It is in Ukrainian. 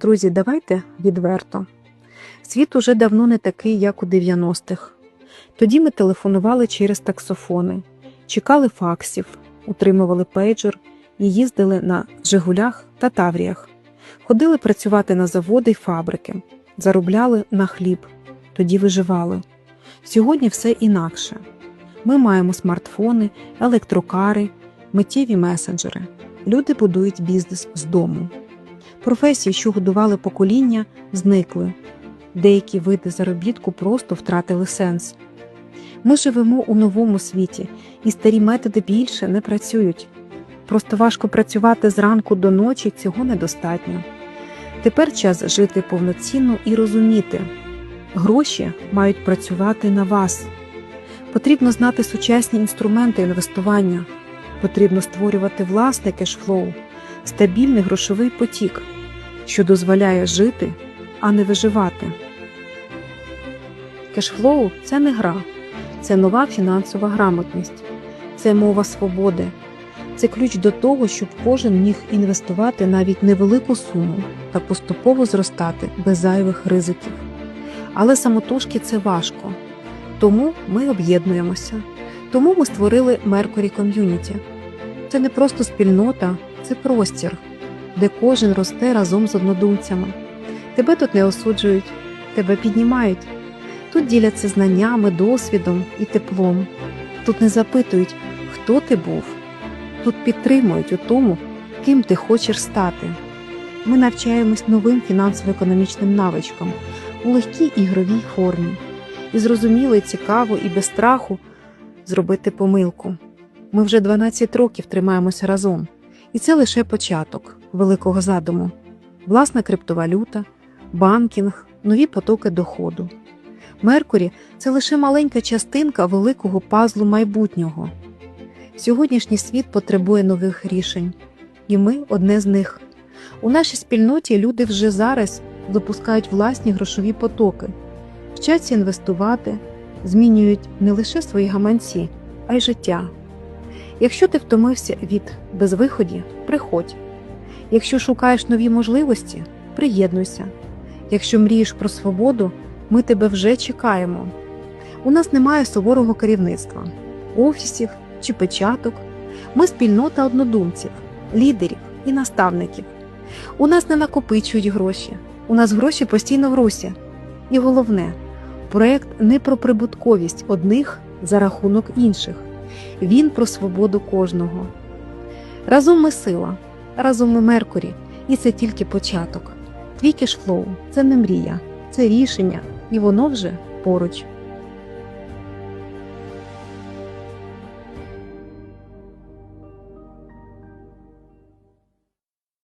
Друзі, давайте відверто. Світ уже давно не такий, як у 90-х. Тоді ми телефонували через таксофони, чекали факсів, утримували пейджер і їздили на Жигулях та Тавріях. Ходили працювати на заводи й фабрики, заробляли на хліб, тоді виживали. Сьогодні все інакше. Ми маємо смартфони, електрокари, миттєві месенджери. Люди будують бізнес з дому. Професії, що годували покоління, зникли. Деякі види заробітку просто втратили сенс. Ми живемо у новому світі, і старі методи більше не працюють. Просто важко працювати зранку до ночі цього недостатньо. Тепер час жити повноцінно і розуміти, гроші мають працювати на вас. Потрібно знати сучасні інструменти інвестування, потрібно створювати власне кешфлоу, стабільний грошовий потік, що дозволяє жити, а не виживати. Кешфлоу це не гра, це нова фінансова грамотність, це мова свободи, це ключ до того, щоб кожен міг інвестувати навіть невелику суму та поступово зростати без зайвих ризиків. Але самотужки це важко. Тому ми об'єднуємося. Тому ми створили Mercury Community. Це не просто спільнота, це простір, де кожен росте разом з однодумцями. Тебе тут не осуджують, тебе піднімають. Тут діляться знаннями, досвідом і теплом. Тут не запитують, хто ти був. Тут підтримують у тому, ким ти хочеш стати. Ми навчаємось новим фінансово-економічним навичкам у легкій ігровій формі. І зрозуміло, і цікаво, і без страху зробити помилку. Ми вже 12 років тримаємося разом, і це лише початок великого задуму: власна криптовалюта, банкінг, нові потоки доходу. Меркурі це лише маленька частинка великого пазлу майбутнього. Сьогоднішній світ потребує нових рішень, і ми одне з них. У нашій спільноті люди вже зараз запускають власні грошові потоки, вчаться інвестувати, змінюють не лише свої гаманці, а й життя. Якщо ти втомився від безвиході, приходь. Якщо шукаєш нові можливості, приєднуйся. Якщо мрієш про свободу, ми тебе вже чекаємо. У нас немає суворого керівництва, офісів чи печаток. Ми спільнота однодумців, лідерів і наставників. У нас не накопичують гроші, у нас гроші постійно в русі. І головне, проект не про прибутковість одних за рахунок інших. Він про свободу кожного. Разом ми сила, разом ми Меркурі, і це тільки початок. Твій кешфлоу – це не мрія, це рішення, і воно вже поруч.